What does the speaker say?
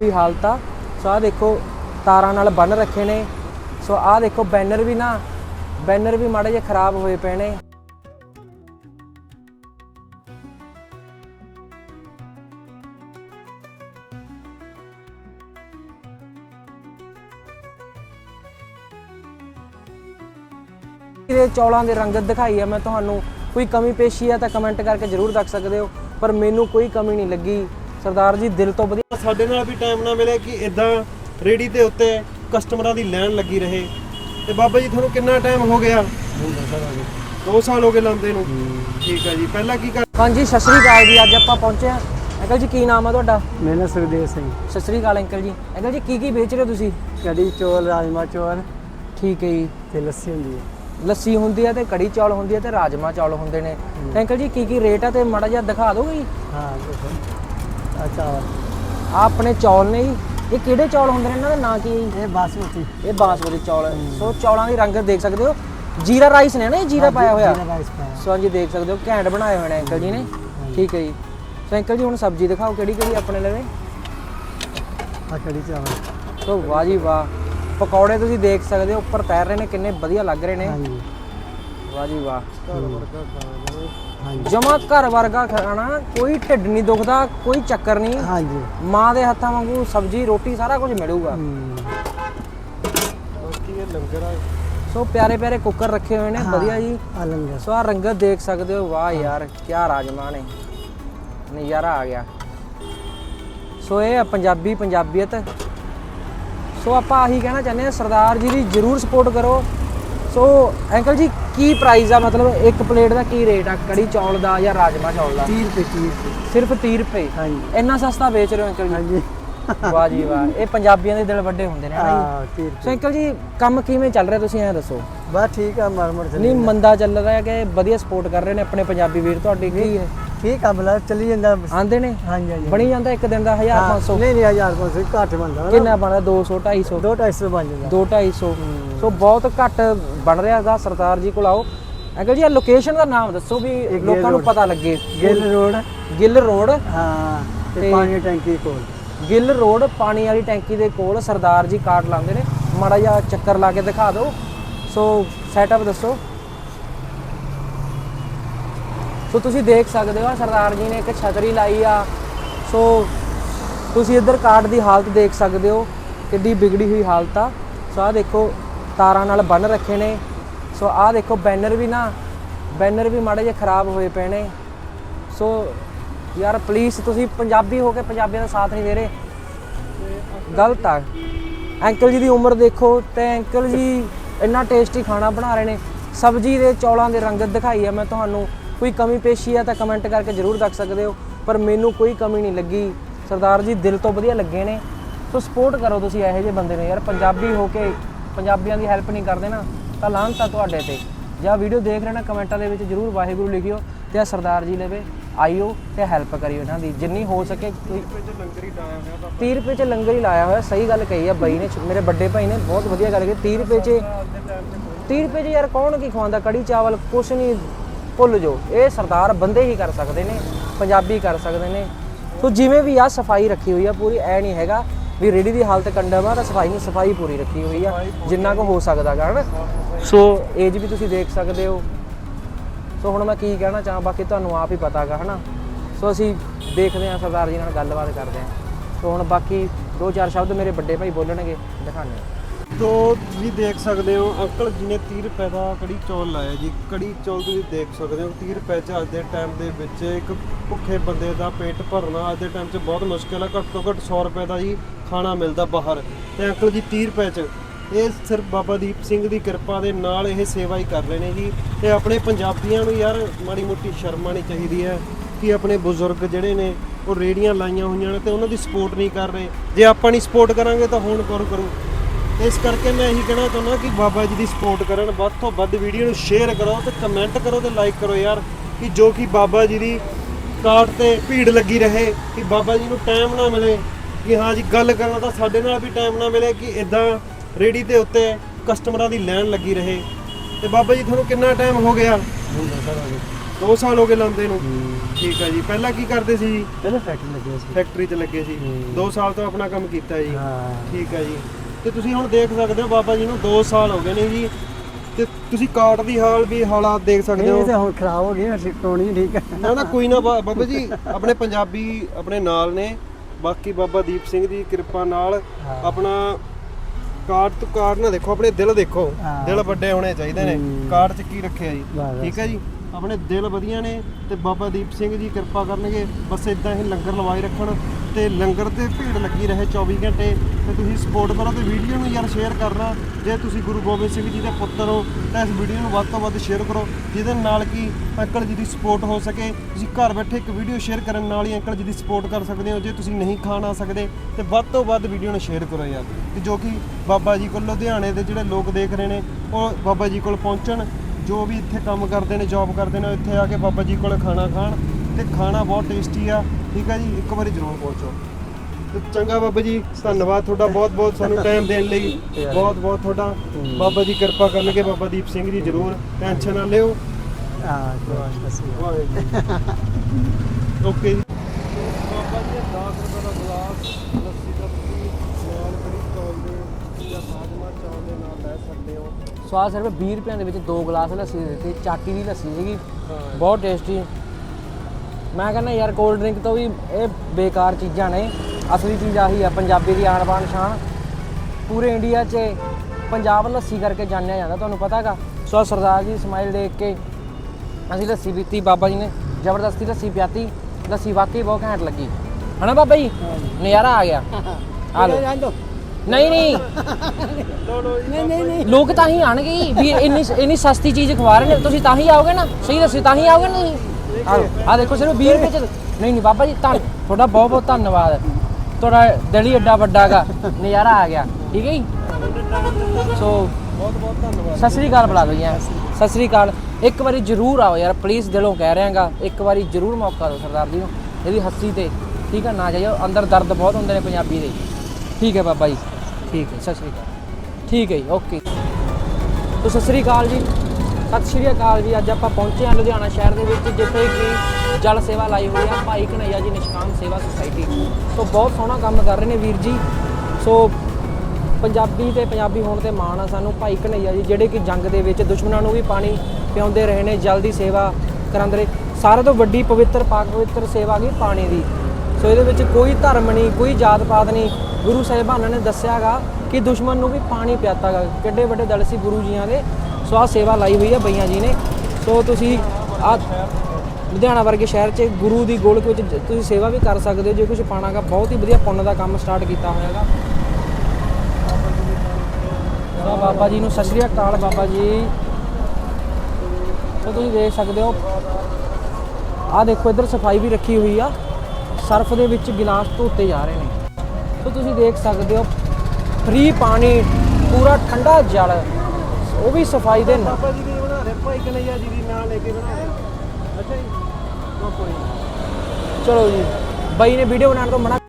ਦੀ ਹਾਲਤ ਆ। ਸੋ ਆਹ ਦੇਖੋ, ਤਾਰਾਂ ਨਾਲ ਬੰਨ ਰੱਖੇ ਨੇ। ਸੋ ਆਹ ਦੇਖੋ, ਬੈਨਰ ਵੀ ਨਾ, ਬੈਨਰ ਵੀ ਮਾੜੇ ਜਿਹੇ ਖਰਾਬ ਹੋਏ ਪਏ ਨੇ। ਇਹ ਚੌਲਾਂ ਦੇ ਰੰਗਤ ਦਿਖਾਈ ਆ। ਮੈਂ ਤੁਹਾਨੂੰ ਕੋਈ ਕਮੀ ਪੇਸ਼ੀ ਆ ਤਾਂ ਕਮੈਂਟ ਕਰਕੇ ਜਰੂਰ ਦੱਸ ਸਕਦੇ ਹੋ, ਪਰ ਮੈਨੂੰ ਕੋਈ ਕਮੀ ਨਹੀਂ ਲੱਗੀ। ਸਰਦਾਰ ਜੀ ਦਿਲ ਤੋਂ ਵਧੀਆ। ਸਾਡੇ ਨਾਲ ਵੀ ਟਾਈਮ ਨਾ ਮਿਲੇ ਕਿ ਇਦਾਂ ਰੇੜੀ ਦੇ ਉੱਤੇ ਕਸਟਮਰਾਂ ਦੀ ਲਾਈਨ ਲੱਗੀ ਰਹੇ। ਤੇ ਬਾਬਾ ਜੀ ਤੁਹਾਨੂੰ ਕਿੰਨਾ ਟਾਈਮ ਹੋ ਗਿਆ? 2 ਸਾਲ ਹੋ ਗਏ ਲਾਉਂਦੇ ਨੂੰ। ਠੀਕ ਹੈ ਜੀ। ਪਹਿਲਾਂ ਕੀ ਕਰ ਹਾਂਜੀ ਸਤਿ ਸ਼੍ਰੀ ਅਕਾਲ ਜੀ। ਅੱਜ ਆਪਾਂ ਪਹੁੰਚੇ ਆ ਅੰਕਲ ਜੀ ਕੀ ਨਾਮ ਆ ਤੁਹਾਡਾ? ਮੇਰਾ ਨਾਮ ਸੁਖਦੇਵ ਸਿੰਘ। ਸਤਿ ਸ਼੍ਰੀ ਅਕਾਲ ਅੰਕਲ ਜੀ। ਅੰਕਲ ਜੀ ਕੀ ਕੀ ਵੇਚ ਰਹੇ ਹੋ ਤੁਸੀਂ? ਕੜੀ ਚੋਲ ਰਾਜਮਾ ਚੋਲ। ਠੀਕ ਹੈ ਜੀ। ਤੇ ਲੱਸੀ ਹੁੰਦੀ ਹੈ। ਲੱਸੀ ਹੁੰਦੀ ਹੈ ਤੇ ਕੜੀ ਚੌਲ ਹੁੰਦੀ ਹੈ ਤੇ ਰਾਜਮਾ ਚੌਲ ਹੁੰਦੇ ਨੇ। ਅੰਕਲ ਜੀ ਕੀ ਕੀ ਰੇਟ ਆ ਤੇ ਮਾੜਾ ਜਿਹਾ ਦਿਖਾ ਦੋਗੇ ਜੀ ਹਾਂ ਆ ਆਪਣੇ ਚੌਲ ਨੇ ਜੀ। ਇਹ ਕਿਹੜੇ ਚੌਲ ਹੁੰਦੇ ਨੇ ਇਹਨਾਂ ਦਾ? ਨਾਂ ਕੀ ਹੈ ਜੀ? ਇਹ ਬਾਸਮਤੀ। ਇਹ ਬਾਸਮਤੀ ਚੌਲ ਸੋ ਚੌਲਾਂ ਦੀ ਰੰਗਤ ਦੇਖ ਸਕਦੇ ਹੋ। ਜੀਰਾ ਰਾਈਸ ਨੇ ਨਾ ਇਹ ਜੀਰਾ ਪਾਇਆ ਹੋਇਆ? ਜੀਰਾ ਰਾਈਸ ਪਾਇਆ ਸੋ ਹਾਂਜੀ ਦੇਖ ਸਕਦੇ ਹੋ। ਘੈਂਟ ਬਣਾਏ ਹੋਏ ਨੇ ਅੰਕਲ ਜੀ ਨੇ। ਠੀਕ ਹੈ ਜੀ। ਸੋ ਅੰਕਲ ਜੀ ਹੁਣ ਸਬਜ਼ੀ ਦਿਖਾਓ ਕਿਹੜੀ ਕਿਹੜੀ ਆਪਣੇ ਲਵੇ ਆ ਕੜੀ ਚਾਵਲ? ਸੋ ਵਾਹ ਜੀ ਵਾਹ। ਪਕੌੜੇ ਤੁਸੀਂ ਦੇਖ ਸਕਦੇ ਹੋ। ਉੱਪਰ ਤੈਰ ਰਹੇ ਨੇ। ਕਿੰਨੇ ਵਧੀਆ ਲੱਗ ਰਹੇ ਨੇ। ਹਾਂਜੀ। ਵਾਹ ਜੀ ਵਾਹ। ਜਮਾ ਘਰ ਵਰਗਾ ਖਾਣਾ ਕੋਈ ਢਿੱਡ ਨਹੀਂ ਦੁਖਦਾ ਕੋਈ ਚੱਕਰ ਨਹੀਂ। ਹਾਂਜੀ। ਮਾਂ ਦੇ ਹੱਥਾਂ ਵਾਂਗੂ ਸਬਜ਼ੀ ਰੋਟੀ ਸਾਰਾ ਕੁਝ ਮਿਲੂਗਾ। ਆ? ਸੋ ਪਿਆਰੇ ਪਿਆਰੇ ਕੁੱਕਰ ਰੱਖੇ ਹੋਏ ਨੇ ਵਧੀਆ ਜੀ। ਆ ਲੰਗਰ। ਸੋ ਆ ਰੰਗਤ ਦੇਖ ਸਕਦੇ ਹੋ ਵਾਹ ਯਾਰ ਕੀ ਰਾਜਮਾ ਨੇ ਨਜ਼ਾਰਾ ਆ ਗਿਆ। ਸੋ ਇਹ ਆ ਪੰਜਾਬੀ ਪੰਜਾਬੀਅਤ। ਸੋ ਆਪਾਂ ਆਹੀ ਕਹਿਣਾ ਚਾਹੁੰਦੇ ਹਾਂ ਸਰਦਾਰ ਜੀ ਦੀ ਜਰੂਰ ਸਪੋਰਟ ਕਰੋ। ਸੋ ਅੰਕਲ ਜੀ ਕੀ ਪ੍ਰਾਈਸ ਆ? ਮਤਲਬ ਇੱਕ ਪਲੇਟ ਦਾ ਕੀ ਰੇਟ ਆ? ਕੜੀ ਚੌਲ ਦਾ ਜਾਂ ਰਾਜਮਾ ਚੌਲ ਦਾ? 30 ਰੁਪਏ 30 ਰੁਪਏ। ਸਿਰਫ 30 ਰੁਪਏ? ਹਾਂਜੀ। ਇੰਨਾ ਸਸਤਾ ਵੇਚ ਰਹੇ ਹੋ ਅੰਕਲ ਜੀ? ਹਾਂਜੀ। ਵਾਹ ਜੀ ਵਾਹ। ਇਹ ਪੰਜਾਬੀਆਂ ਦੇ ਦਿਲ ਵੱਡੇ ਹੁੰਦੇ ਨੇ ਹਾਂ 30 ਜੀ? ਰੁਪਏ। ਸੋ ਅੰਕਲ ਜੀ ਕੰਮ ਕਿਵੇਂ ਚੱਲ ਰਿਹਾ? ਤੁਸੀਂ ਐਂ ਦੱਸੋ। ਬਸ ਠੀਕ ਆ ਮਰਮਰ ਚੱਲੀ ਨਹੀਂ ਮੰਦਾ ਚੱਲ ਰਿਹਾ ਕਿ ਵਧੀਆ ਸਪੋਰਟ ਕਰ ਰਹੇ ਨੇ ਆਪਣੇ ਪੰਜਾਬੀ ਵੀਰ ਤੁਹਾਡੀ ਕੀ ਹੈ ਠੀਕ ਆ ਬਲਾ ਚੱਲੀ ਜਾਂਦਾ ਆਂਦੇ ਨੇ? ਹਾਂਜੀ ਹਾਂਜੀ। ਬਣੀ ਜਾਂਦਾ ਇੱਕ ਦਿਨ ਦਾ 1500 ਨਹੀਂ ਨਹੀਂ ਹਜ਼ਾਰ ਕੋਲ ਸੇ ਘੱਟ ਬੰਦਾ ਕਿੰਨਾ ਬਣਦਾ? 200 250 ਦੋ 250 ਬਣ ਜਾਂਦਾ। 2 250 ਸੋ ਬਹੁਤ ਘੱਟ ਬਣ ਰਿਹਾ ਹੈਗਾ ਸਰਦਾਰ ਜੀ ਕੋਲ ਆਓ। ਅੰਕਲ ਜੀ ਇਹ ਲੋਕੇਸ਼ਨ ਦਾ ਨਾਮ ਦੱਸੋ ਵੀ ਲੋਕਾਂ ਨੂੰ ਪਤਾ ਲੱਗੇ। ਗਿੱਲ ਰੋਡ। ਗਿੱਲ ਰੋਡ? ਹਾਂ ਤੇ- ਪਾਣੀ ਟੈਂਕੀ ਕੋਲ। ਗਿੱਲ ਰੋਡ ਪਾਣੀ ਵਾਲੀ ਟੈਂਕੀ ਦੇ ਕੋਲ ਸਰਦਾਰ ਜੀ ਕਾਰਡ ਲਾਉਂਦੇ ਨੇ। ਮਾੜਾ ਜਿਹਾ ਚੱਕਰ ਲਾ ਕੇ ਦਿਖਾ ਦਿਓ। ਸੋ ਸੈਟਅਪ ਦੱਸੋ। ਸੋ ਤੁਸੀਂ ਦੇਖ ਸਕਦੇ ਹੋ ਸਰਦਾਰ ਜੀ ਨੇ ਇੱਕ ਛਤਰੀ ਲਾਈ ਆ। ਸੋ ਤੁਸੀਂ ਇੱਧਰ ਕਾਰਡ ਦੀ ਹਾਲਤ ਦੇਖ ਸਕਦੇ ਹੋ। ਕਿੱਡੀ ਵਿਗੜੀ ਹੋਈ ਹਾਲਤ ਆ। ਸੋ ਆਹ ਦੇਖੋ ਤਾਰਾਂ ਨਾਲ ਬੰਨ ਰੱਖੇ ਨੇ। ਸੋ ਆਹ ਦੇਖੋ, ਬੈਨਰ ਵੀ ਨਾ, ਬੈਨਰ ਵੀ ਮਾੜੇ ਜਿਹੇ ਖਰਾਬ ਹੋਏ ਪਏ ਨੇ। ਸੋ ਯਾਰ ਪਲੀਜ਼ ਤੁਸੀਂ ਪੰਜਾਬੀ ਹੋ ਕੇ ਪੰਜਾਬੀਆਂ ਦਾ ਸਾਥ ਨਹੀਂ ਦੇ ਰਹੇ। ਗਲਤ ਆ। ਅੰਕਲ ਜੀ ਦੀ ਉਮਰ ਦੇਖੋ ਤੇ ਅੰਕਲ ਜੀ ਇੰਨਾ ਟੇਸਟੀ ਖਾਣਾ ਬਣਾ ਰਹੇ ਨੇ। ਸਬਜ਼ੀ ਦੇ ਚੌਲਾਂ ਦੇ ਰੰਗਤ ਦਿਖਾਈ ਆ, ਮੈਂ ਤੁਹਾਨੂੰ ਕੋਈ ਕਮੀ ਪੇਸ਼ੀ ਆ ਤਾਂ ਕਮੈਂਟ ਕਰਕੇ ਜਰੂਰ ਦੱਸ ਸਕਦੇ ਹੋ, ਪਰ ਮੈਨੂੰ ਕੋਈ ਕਮੀ ਨਹੀਂ ਲੱਗੀ। ਸਰਦਾਰ ਜੀ, ਦਿਲ ਤੋਂ ਵਧੀਆ ਲੱਗੇ ਨੇ। ਸੋ ਸਪੋਰਟ ਕਰੋ ਤੁਸੀਂ ਇਹੋ ਜਿਹੇ ਬੰਦੇ ਨੇ ਯਾਰ, ਪੰਜਾਬੀ ਹੋ ਕੇ ਪੰਜਾਬੀਆਂ ਦੀ ਹੈਲਪ ਨਹੀਂ ਕਰਦੇ ਨਾ ਤਾਂ ਆ ਤੁਹਾਡੇ ਤੇ। ਜਾਂ ਵੀਡੀਓ ਦੇਖ ਰਹੇ ਨਾ ਕਮੈਂਟਾਂ ਦੇ ਵਿੱਚ ਜਰੂਰ ਵਾਹਿਗੁਰੂ ਲਿਖਿਓ ਤੇ ਆ ਸਰਦਾਰ ਜੀ ਲਵੇ ਆਇਓ ਤੇ ਹੈਲਪ ਕਰਿਓ ਇਹਨਾਂ ਦੀ। ਜਿੰਨੀ ਹੋ ਸਕੇ ਕੋਈ ਵਿੱਚ ਲੰਗਰ ਹੀ ਡਾਇਆ ਹੋਇਆ ਤਾਂ 30 ਰੁਪਏ ਚ ਲੰਗਰ ਹੀ ਲਾਇਆ ਹੋਇਆ ਸਹੀ ਗੱਲ ਕਹੀ ਆ ਬਾਈ ਨੇ ਮੇਰੇ ਵੱਡੇ ਭਾਈ ਨੇ ਬਹੁਤ ਵਧੀਆ ਗੱਲ ਕਹੀ। 30 ਰੁਪਏ ਚ 30 ਰੁਪਏ ਚ ਯਾਰ ਕੌਣ ਕੀ ਖਵਾਉਂਦਾ? ਕੜੀ ਚਾਵਲ ਕੁਛ ਨਹੀਂ ਭੁੱਲ ਜੋ ਇਹ ਸਰਦਾਰ ਬੰਦੇ ਹੀ ਕਰ ਸਕਦੇ ਨੇ ਪੰਜਾਬੀ ਕਰ ਸਕਦੇ ਨੇ। ਸੋ ਜਿਵੇਂ ਵੀ ਆ ਸਫ਼ਾਈ ਰੱਖੀ ਹੋਈ ਆ ਪੂਰੀ ਐ ਨਹੀਂ ਹੈਗਾ। ਵੀ ਰੇੜੀ ਦੀ ਹਾਲਤ ਕੰਡਮ ਆ ਤਾਂ ਸਫ਼ਾਈ ਨਹੀਂ ਸਫ਼ਾਈ ਪੂਰੀ ਰੱਖੀ ਹੋਈ ਆ ਜਿੰਨਾ ਕੁ ਹੋ ਸਕਦਾ ਗਾ ਹਨਾ? ਸੋ ਏਜ ਵੀ ਤੁਸੀਂ ਦੇਖ ਸਕਦੇ ਹੋ। ਸੋ ਹੁਣ ਮੈਂ ਕੀ ਕਹਿਣਾ ਚਾਹਾਂ ਬਾਕੀ ਤੁਹਾਨੂੰ ਆਪ ਹੀ ਪਤਾਗਾ ਹਨਾ? ਸੋ ਅਸੀਂ ਦੇਖਦੇ ਹਾਂ ਸਰਦਾਰ ਜੀ ਨਾਲ ਗੱਲਬਾਤ ਕਰਦੇ ਹਾਂ। ਸੋ ਹੁਣ ਬਾਕੀ ਦੋ ਚਾਰ ਸ਼ਬਦ ਮੇਰੇ ਵੱਡੇ ਭਾਈ ਬੋਲਣਗੇ ਦਿਖਾਣੇ ਤੋ ਤੁਸੀਂ ਦੇਖ ਸਕਦੇ ਹੋ, ਅੰਕਲ ਜੀ ਨੇ 30 ਰੁਪਏ ਦਾ ਕੜੀ ਚੌਲ ਲਾਇਆ ਜੀ, ਕੜੀ ਚੌਲ ਤੁਸੀਂ ਦੇਖ ਸਕਦੇ ਹੋ 30 ਰੁਪਏ ਚ ਅੱਜ ਦੇ ਟਾਈਮ ਦੇ ਵਿੱਚ ਇੱਕ ਭੁੱਖੇ ਬੰਦੇ ਦਾ ਪੇਟ ਭਰਨਾ ਅੱਜ ਦੇ ਟਾਈਮ 'ਚ ਬਹੁਤ ਮੁਸ਼ਕਿਲ ਹੈ ਘੱਟ ਤੋਂ ਘੱਟ 100 ਰੁਪਏ ਦਾ ਹੀ ਖਾਣਾ ਮਿਲਦਾ ਬਾਹਰ। ਤੇ ਅੰਕਲ ਜੀ 30 ਰੁਪਏ ਚ, ਇਹ ਸਿਰਫ ਬਾਬਾ ਦੀਪ ਸਿੰਘ ਦੀ ਕਿਰਪਾ ਦੇ ਨਾਲ ਇਹ ਸੇਵਾ ਹੀ ਕਰ ਰਹੇ ਨੇ ਜੀ। ਤੇ ਆਪਣੇ ਪੰਜਾਬੀਆਂ ਨੂੰ ਯਾਰ ਮਾੜੀ ਮੋਟੀ ਸ਼ਰਮ ਆਣੀ ਚਾਹੀਦੀ ਹੈ ਕਿ ਆਪਣੇ ਬਜ਼ੁਰਗ ਜਿਹੜੇ ਨੇ, ਉਹ ਰੇੜੀਆਂ ਲਾਈਆਂ ਹੋਈਆਂ ਨੇ ਤੇ ਉਹਨਾਂ ਦੀ ਸਪੋਰਟ ਨਹੀਂ ਕਰ ਰਹੇ। ਜੇ ਆਪਾਂ ਨਹੀਂ ਸਪੋਰਟ ਕਰਾਂਗੇ ਤਾਂ ਹੁਣ ਕੌਣ ਕਰੂ? ਇਸ ਕਰਕੇ ਮੈਂ ਇਹੀ ਕਹਿਣਾ ਚਾਹੁੰਦਾ ਕਿ ਬਾਬਾ ਜੀ ਦੀ ਸਪੋਰਟ ਕਰਨ ਵੱਧ ਤੋਂ ਵੱਧ ਵੀਡੀਓ ਨੂੰ ਸ਼ੇਅਰ ਕਰੋ ਤੇ ਕਮੈਂਟ ਕਰੋ ਤੇ ਲਾਈਕ ਕਰੋ ਯਾਰ ਕਿ ਜੋ ਕਿ ਬਾਬਾ ਜੀ ਦੀ ਕਾਟ ਤੇ ਭੀੜ ਲੱਗੀ ਰਹੇ ਕਿ ਬਾਬਾ ਜੀ ਨੂੰ ਟਾਈਮ ਨਾ ਮਿਲੇ ਕਿ ਹਾਂ ਜੀ ਗੱਲ ਕਰਨ ਦਾ ਸਾਡੇ ਨਾਲ ਵੀ ਟਾਈਮ ਨਾ ਮਿਲੇ ਕਿ ਇਦਾਂ ਰੇੜੀ ਦੇ ਉੱਤੇ ਕਸਟਮਰਾਂ ਦੀ ਲਾਈਨ ਲੱਗੀ ਰਹੇ। ਤੇ ਬਾਬਾ ਜੀ ਤੁਹਾਨੂੰ ਕਿੰਨਾ ਟਾਈਮ ਹੋ ਗਿਆ? 2 ਸਾਲ ਹੋ ਗਏ ਲਾਉਂਦੇ ਨੂੰ। ਠੀਕ ਹੈ ਜੀ। ਪਹਿਲਾਂ ਕੀ ਕਰਦੇ ਸੀ ਜੀ? ਪਹਿਲੇ ਫੈਕਟਰੀ ਲੱਗੇ ਸੀ। ਫੈਕਟਰੀ 'ਚ ਲੱਗੇ ਸੀ। 2 ਸਾਲ ਤੋਂ ਆਪਣਾ ਕੰਮ ਕੀਤਾ ਜੀ। ਠੀਕ ਹੈ ਜੀ। ਤੇ ਤੁਸੀਂ ਹੁਣ ਦੇਖ ਸਕਦੇ ਹੋ ਬਾਬਾ ਜੀ ਨੂੰ 2 ਸਾਲ ਹੋ ਗਏ ਨੇ ਜੀ। ਤੇ ਤੁਸੀਂ ਕਾਟ ਦੀ ਹਾਲ ਵੀ ਹਾਲਾਤ ਦੇਖ ਸਕਦੇ ਇਹ ਹੋ। ਤਾਂ ਹੁਣ ਖਰਾਬ ਹੋ ਗਈ ਅਸੀਂ ਟੋਣੀ ਠੀਕ ਹੈ। ਨਾ ਨਾ ਕੋਈ ਨਾ ਬਾ- ਬਾਬਾ ਜੀ ਆਪਣੇ ਪੰਜਾਬੀ ਆਪਣੇ ਨਾਲ ਨੇ। ਬਾਕੀ ਬਾਬਾ ਦੀਪ ਸਿੰਘ ਦੀ ਕਿਰਪਾ ਨਾਲ ਹਾਂ। ਆਪਣਾ ਕਾਰਡ ਤੋਂ ਕਾਰਡ ਨਾ ਦੇਖੋ ਆਪਣੇ ਦਿਲ ਦੇਖੋ। ਹਾਂ। ਦਿਲ ਵੱਡੇ ਹੋਣੇ ਚਾਹੀਦੇ ਨੇ। ਹੂੰ। ਕਾਰਡ 'ਚ ਕੀ ਰੱਖਿਆ ਜੀ? ਠੀਕ ਹੈ ਜੀ? ਆਪਣੇ ਦਿਲ ਵਧੀਆ ਨੇ ਤੇ ਬਾਬਾ ਦੀਪ ਸਿੰਘ ਜੀ ਕਿਰਪਾ ਕਰਨਗੇ। ਬਸ ਇਦਾਂ ਹੀ ਲੰਗਰ ਲਵਾਈ ਰੱਖਣ। ਤੇ ਲੰਗਰ ਤੇ ਭੀੜ ਲੱਗੀ ਰਹੇ 24 ਘੰਟੇ ਤੇ ਤੁਸੀਂ ਸਪੋਰਟ ਕਰੋ ਤੇ ਵੀਡੀਓ ਨੂੰ ਯਾਰ ਸ਼ੇਅਰ ਕਰਨਾ। ਜੇ ਤੁਸੀਂ ਗੁਰੂ ਗੋਬਿੰਦ ਸਿੰਘ ਜੀ ਦੇ ਪੁੱਤਰ ਹੋ, ਤਾਂ ਇਸ ਵੀਡੀਓ ਨੂੰ ਵੱਧ ਤੋਂ ਵੱਧ ਸ਼ੇਅਰ ਕਰੋ, ਜਿਹਦੇ ਨਾਲ ਕਿ ਅੰਕਲ ਜੀ ਦੀ ਸਪੋਰਟ ਹੋ ਸਕੇ। ਤੁਸੀਂ ਘਰ ਬੈਠੇ ਇੱਕ ਵੀਡੀਓ ਸ਼ੇਅਰ ਕਰਨ ਨਾਲ ਹੀ ਅੰਕਲ ਜੀ ਦੀ ਸਪੋਰਟ ਕਰ ਸਕਦੇ ਹੋ, ਜੇ ਤੁਸੀਂ ਨਹੀਂ ਖਾਣ ਆ ਸਕਦੇ, ਤੇ ਵੱਧ ਤੋਂ ਵੱਧ ਵੀਡੀਓ ਨੂੰ ਸ਼ੇਅਰ ਕਰੋ ਯਾਰ। ਕਿ ਜੋ ਕਿ ਬਾਬਾ ਜੀ ਕੋਲ ਲੁਧਿਆਣੇ ਦੇ ਜਿਹੜੇ ਲੋਕ ਦੇਖ ਰਹੇ ਨੇ, ਉਹ ਬਾਬਾ ਜੀ ਕੋਲ ਪਹੁੰਚਣ। ਜੋ ਵੀ ਇੱਥੇ ਕੰਮ ਕਰਦੇ ਨੇ ਜੌਬ ਕਰਦੇ ਨੇ ਇੱਥੇ ਆ ਕੇ ਬਾਬਾ ਜੀ ਕੋਲ ਖਾਣਾ ਖਾਣ। ਤੇ ਖਾਣਾ ਬਹੁਤ ਟੇਸਟੀ ਆ। ਠੀਕ ਆ ਜੀ? ਇੱਕ ਵਾਰੀ ਜ਼ਰੂਰ ਪਹੁੰਚੋ। ਤੇ ਚੰਗਾ ਬਾਬਾ ਜੀ ਧੰਨਵਾਦ ਤੁਹਾਡਾ ਬਹੁਤ ਬਹੁਤ ਸਾਨੂੰ ਟਾਈਮ ਦੇਣ ਲਈ। ਬਹੁਤ ਬਹੁਤ ਤੁਹਾਡਾ। ਬਾਬਾ ਜੀ ਕਿਰਪਾ ਕਰਨਗੇ ਬਾਬਾ ਦੀਪ ਸਿੰਘ ਜੀ ਜ਼ਰੂਰ। ਟੈਨਸ਼ਨ ਨਾ ਲਿਓ। ਬਸ ਓਕੇ ਜੀ। ਬਾਬਾ ਜੀ 10 ਰੁਪਏ ਦਾ ਗਲਾਸ ਲੱਸੀ ਦਾ ਤੁਸੀਂ ਨਾਲ ਕੜੀ ਚੌਲ ਦੇ ਜਾਂ ਸਾਜਮਾ ਚੌਲ ਦੇ ਨਾਲ ਲੈ ਸਕਦੇ ਹੋ। ਸੋ ਆਹ ਸਿਰਫ 20 ਰੁਪਏ ਦੇ ਵਿੱਚ ਦੋ ਗਲਾਸ ਲੱਸੀ ਦਿੱਤੇ। ਚਾਟੀ ਦੀ ਲੱਸੀ ਸੀਗੀ। ਬਹੁਤ ਟੇਸਟੀ ਮੈਂ ਕਹਿੰਦਾ ਯਾਰ ਕੋਲਡ ਡਰਿੰਕ ਤੋਂ ਵੀ ਇਹ ਬੇਕਾਰ ਚੀਜ਼ਾਂ ਨੇ। ਅਸਲੀ ਚੀਜ਼ ਆਹੀ ਆ ਪੰਜਾਬੀ ਦੀ ਆਣ ਬਾਣ ਸ਼ਾਨ। ਪੂਰੇ ਇੰਡੀਆ 'ਚ ਪੰਜਾਬ ਲੱਸੀ ਕਰਕੇ ਜਾਣਿਆ ਜਾਂਦਾ ਤੁਹਾਨੂੰ ਪਤਾ ਹੈਗਾ। ਸੋ ਸਰਦਾਰ ਜੀ ਸਮਾਈਲ ਦੇਖ ਕੇ ਅਸੀਂ ਲੱਸੀ ਪੀਤੀ ਬਾਬਾ ਜੀ ਨੇ ਜ਼ਬਰਦਸਤੀ ਲੱਸੀ ਪਿਆਤੀ। ਲੱਸੀ ਵਾਕਈ ਬਹੁਤ ਘੈਂਟ ਲੱਗੀ। ਹਨਾ ਬਾਬਾ ਜੀ? ਨਜ਼ਾਰਾ ਆ ਗਿਆ। ਆ ਲਓ। ਨਹੀਂ ਨਹੀਂ। ਨਹੀਂ ਨਹੀਂ ਨਹੀਂ। ਲੋਕ ਤਾਂ ਹੀ ਆਣਗੇ ਵੀ ਇੰਨੀ ਇੰਨੀ ਸਸਤੀ ਚੀਜ਼ ਖਵਾ ਰਹੇ ਨੇ ਤੁਸੀਂ ਤਾਂ ਹੀ ਆਓਗੇ ਨਾ। ਸਹੀ ਦੱਸੋ ਤਾਂ ਹੀ ਆਓਗੇ ਨਾ ਤੁਸੀਂ? ਆ ਦੇਖੋ ਸਿਰਫ 20 ਰੁਪਏ ਚ ਨਹੀਂ ਨਹੀਂ, ਬਾਬਾ ਜੀ, ਧੰਨ ਤੁਹਾਡਾ ਬਹੁਤ ਬਹੁਤ ਧੰਨਵਾਦ। ਤੁਹਾਡਾ ਦਿਲ ਹੀ ਐਡਾ ਵੱਡਾ ਹੈਗਾ ਨਜ਼ਾਰਾ ਆ ਗਿਆ। ਠੀਕ ਹੈ ਜੀ? ਸੋ ਬਹੁਤ ਬਹੁਤ ਧੰਨਵਾਦ ਸਤਿ ਸ੍ਰੀ ਅਕਾਲ ਬੁਲਾ ਦੋ ਯਾਰ ਸਤਿ ਸ੍ਰੀ ਅਕਾਲ। ਇੱਕ ਵਾਰੀ ਜਰੂਰ ਆਓ ਯਾਰ ਪਲੀਜ਼ ਦਿਲੋਂ ਕਹਿ ਰਿਹਾਗਾ ਇੱਕ ਵਾਰੀ ਜਰੂਰ ਮੌਕਾ ਦਿਓ ਸਰਦਾਰ ਜੀ ਨੂੰ, ਇਹਦੀ ਹੱਸੀ ਤੇ। ਠੀਕ ਹੈ ਨਾ ਜਾਈਓ, ਅੰਦਰ ਦਰਦ ਬਹੁਤ ਹੁੰਦੇ ਨੇ ਪੰਜਾਬੀ ਦੇ। ਠੀਕ ਹੈ ਬਾਬਾ ਜੀ। ਠੀਕ ਹੈ, ਸਤਿ ਸ੍ਰੀ ਅਕਾਲ। ਠੀਕ ਹੈ ਜੀ ਓਕੇ ਤੋ ਸਤਿ ਸ੍ਰੀ ਅਕਾਲ ਜੀ। ਸਤਿ ਸ੍ਰੀ ਅਕਾਲ ਜੀ। ਅੱਜ ਆਪਾਂ ਪਹੁੰਚੇ ਹਾਂ ਲੁਧਿਆਣਾ ਸ਼ਹਿਰ ਦੇ ਵਿੱਚ, ਜਿੱਥੇ ਕਿ ਜਲ ਸੇਵਾ ਲਾਈ ਹੋਈ ਆ ਭਾਈ ਕਨਈਆ ਜੀ ਨਿਸ਼ਕਾਮ ਸੇਵਾ ਸੁਸਾਇਟੀ। ਸੋ ਬਹੁਤ ਸੋਹਣਾ ਕੰਮ ਕਰ ਰਹੇ ਨੇ ਵੀਰ ਜੀ। ਸੋ ਪੰਜਾਬੀ ਤੇ ਪੰਜਾਬੀ ਹੋਣ ਤੇ ਮਾਣ ਆ ਸਾਨੂੰ ਭਾਈ ਕਨਈਆ ਜੀ, ਜਿਹੜੇ ਕਿ ਜੰਗ ਦੇ ਵਿੱਚ ਦੁਸ਼ਮਣਾਂ ਨੂੰ ਵੀ ਪਾਣੀ ਪਿਆਉਂਦੇ ਰਹੇ ਨੇ, ਜਲ ਦੀ ਸੇਵਾ ਕਰਾਉਂਦੇ ਰਹੇ ਸਾਰਿਆਂ ਤੋਂ ਵੱਡੀ ਪਵਿੱਤਰ ਪਾਕ ਪਵਿੱਤਰ ਸੇਵਾ ਗਈ ਪਾਣੀ ਦੀ। ਸੋ ਇਹਦੇ ਵਿੱਚ ਕੋਈ ਧਰਮ ਨਹੀਂ, ਕੋਈ ਜਾਤ ਪਾਤ ਨਹੀਂ। ਗੁਰੂ ਸਾਹਿਬਾਨਾਂ ਨੇ ਦੱਸਿਆਗਾ ਕਿ ਦੁਸ਼ਮਣ ਨੂੰ ਵੀ ਪਾਣੀ ਪਿਆਤਾਗਾ। ਕਿੱਡੇ ਵੱਡੇ ਦਲ ਸੀ ਗੁਰੂ ਜੀਆਂ ਦੇ। ਸੋ ਆਹ ਸੇਵਾ ਲਾਈ ਹੋਈ ਹੈ ਬਈਆਂ ਜੀ ਨੇ। ਸੋ ਤੁਸੀਂ ਆ ਲੁਧਿਆਣਾ ਵਰਗੇ ਸ਼ਹਿਰ 'ਚ ਗੁਰੂ ਦੀ ਗੋਲਕ ਵਿੱਚ ਤੁਸੀਂ ਸੇਵਾ ਵੀ ਕਰ ਸਕਦੇ ਹੋ। ਜੇ ਕੁਝ ਪਾਣਾਗਾ ਬਹੁਤ ਹੀ ਵਧੀਆ ਪੁੰਨ ਦਾ ਕੰਮ ਸਟਾਰਟ ਕੀਤਾ ਹੋਇਆਗਾ ਸੋ ਬਾਬਾ ਜੀ ਨੂੰ ਸਤਿ ਸ੍ਰੀ ਅਕਾਲ ਬਾਬਾ ਜੀ। ਸੋ ਤੁਸੀਂ ਦੇਖ ਸਕਦੇ ਹੋ ਆ ਦੇਖੋ ਇੱਧਰ ਸਫ਼ਾਈ ਵੀ ਰੱਖੀ ਹੋਈ ਆ। ਸਰਫ ਦੇ ਵਿੱਚ ਗਿਲਾਸ ਧੋਤੇ ਜਾ ਰਹੇ ਨੇ। ਸੋ ਤੁਸੀਂ ਦੇਖ ਸਕਦੇ ਹੋ, ਫ੍ਰੀ ਪਾਣੀ, ਪੂਰਾ ਠੰਡਾ ਜਲ। ਉਹ ਵੀ ਸਫ਼ਾਈ ਦੇ ਨਾਲ ਬਾਬਾ ਜੀ ਦੀ ਬਣਾ ਰਹੇ ਭਾਈ ਕਨਈਆ ਜੀ ਦੀ ਨਾਂ ਲੈ ਕੇ ਬਣਾ ਰਹੇ ਅੱਛਾ ਜੀ ਲਓ ਕੋਈ ਨੀ। ਚਲੋ ਜੀ ਬਾਈ ਨੇ ਵੀਡੀਓ ਬਣਾਉਣ ਤੋਂ ਮਨਾ